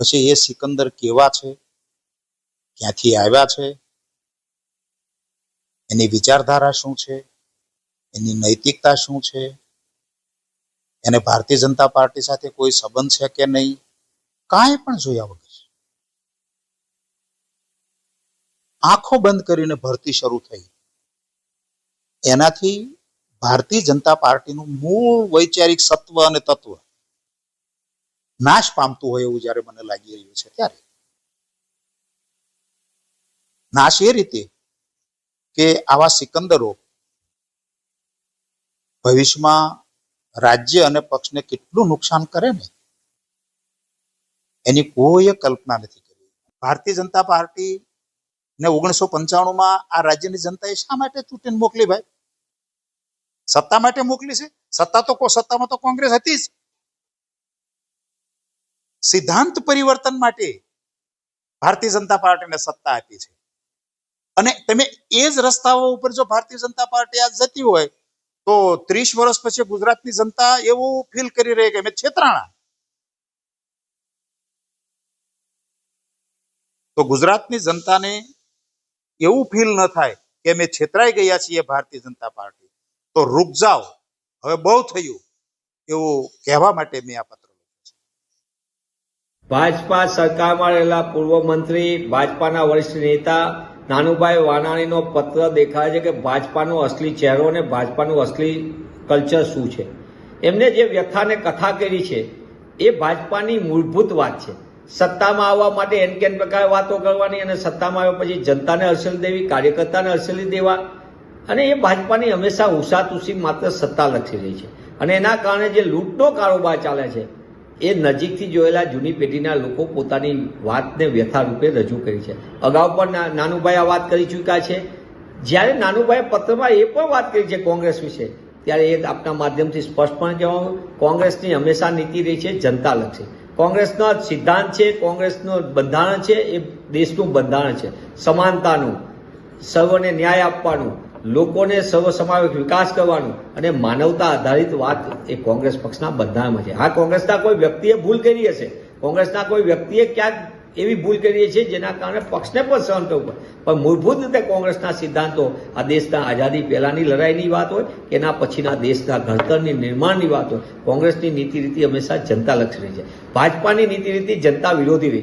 પછી એ સિકંદર કેવા છે? ક્યાંથી આવ્યા છે? એની વિચારધારા શું છે? એની નૈતિકતા શું છે? એને ભારતીય જનતા પાર્ટી સાથે કોઈ સંબંધ છે કે નહીં? કાંઈ પણ જોયા વગર. આંખો બંધ કરીને ભરતી શરૂ થઈ. એનાથી ભારતીય જનતા પાર્ટીનું મૂળ વૈચારિક સત્વ અને તત્વ નાશ પામતું હોય એવું જ્યારે મને લાગી રહ્યું છે ત્યારે. નાશ એ રીતે કે આવા સિકંદરો ભવિષ્યમાં રાજ્ય અને પક્ષને કેટલું નુકસાન કરે ને, એની કોઈ કલ્પના નથી કરી. ભારતીય જનતા પાર્ટી ને ઓગણીસો પંચાણુંમાં આ રાજ્યની જનતાએ શા માટે ચૂંટીને મોકલી ભાઈ? સત્તા માટે મોકલી છે? સત્તા તો સત્તામાં તો કોંગ્રેસ હતી જ. સિદ્ધાંત પરિવર્તન માટે ભારતીય જનતા પાર્ટીને સત્તા આપી છે. અને તમે એ જ રસ્તાઓ ઉપર જો ભારતીય જનતા પાર્ટી આ જતી હોય, તો ત્રીસ વર્ષ પછી ગુજરાતની જનતા એવું ફીલ કરી રહી કે અમે છેતરાણા. તો ગુજરાતની જનતાને એવું ફીલ ન થાય કે અમે છેતરાઈ ગયા છીએ ભારતીય જનતા પાર્ટી. તો રૂક જાઓ. હવે બહુ થયું એવું કહેવા માટે મેં આ પત્ર ભાજપા સરકારમાં રહેલા પૂર્વ મંત્રી, ભાજપાના વરિષ્ઠ નેતા, નાનુભાઈ વાનાણીનો પત્ર દેખાય છે કે ભાજપાનો અસલી ચહેરો અને ભાજપાનું અસલી કલ્ચર શું છે? એમને જે વ્યથાને કથા કરી છે, એ ભાજપાની મૂળભૂત વાત છે. સત્તામાં આવવા માટે એન કેન પ્રકારે વાતો કરવાની અને સત્તામાં આવ્યા પછી જનતાને અસલી દેવી, કાર્યકર્તાને અસલી દેવા અને એ ભાજપાની હંમેશા ઉષાતુષી માત્ર સત્તા લક્ષી રહી છે. અને એના કારણે જે લૂંટનો કારોબાર ચાલે છે એ નજીકથી જોયેલા જૂની પેઢીના લોકો પોતાની વાતને વ્યથા રૂપે રજૂ કરી છે. અગાઉ પણ નાનુભાઈ આ વાત કરી ચૂક્યા છે. જ્યારે નાનુભાઈ પત્રમાં એ પણ વાત કરી છે કોંગ્રેસ વિશે, ત્યારે એ આપના માધ્યમથી સ્પષ્ટપણે કહેવાનું, કોંગ્રેસની હંમેશા નીતિ રહી છે જનતાલક્ષી કોંગ્રેસનો સિદ્ધાંત છે, કોંગ્રેસનું બંધારણ છે, એ દેશનું બંધારણ છે. સમાનતાનું, સર્વને ન્યાય આપવાનું લોકોને સર્વસમાવેશ વિકાસ કરવાનું અને માનવતા આધારિત વાત એ કોંગ્રેસ પક્ષના બંધારણમાં છે. હા, કોંગ્રેસના કોઈ વ્યક્તિએ ભૂલ કરી હશે. કોંગ્રેસના કોઈ વ્યક્તિએ ક્યાંક એવી ભૂલ કરી છે જેના કારણે પક્ષને પણ સહન કરવું પડે. પણ મૂળભૂત રીતે કોંગ્રેસના સિદ્ધાંતો આ દેશના આઝાદી પહેલાંની લડાઈની વાત હોય કે એના પછીના દેશના ઘડતરની નિર્માણની વાત હોય, કોંગ્રેસની નીતિ રીતિ હંમેશા જનતા લક્ષી રહી છે. ભાજપાની નીતિ રીતિ જનતા વિરોધી રહી.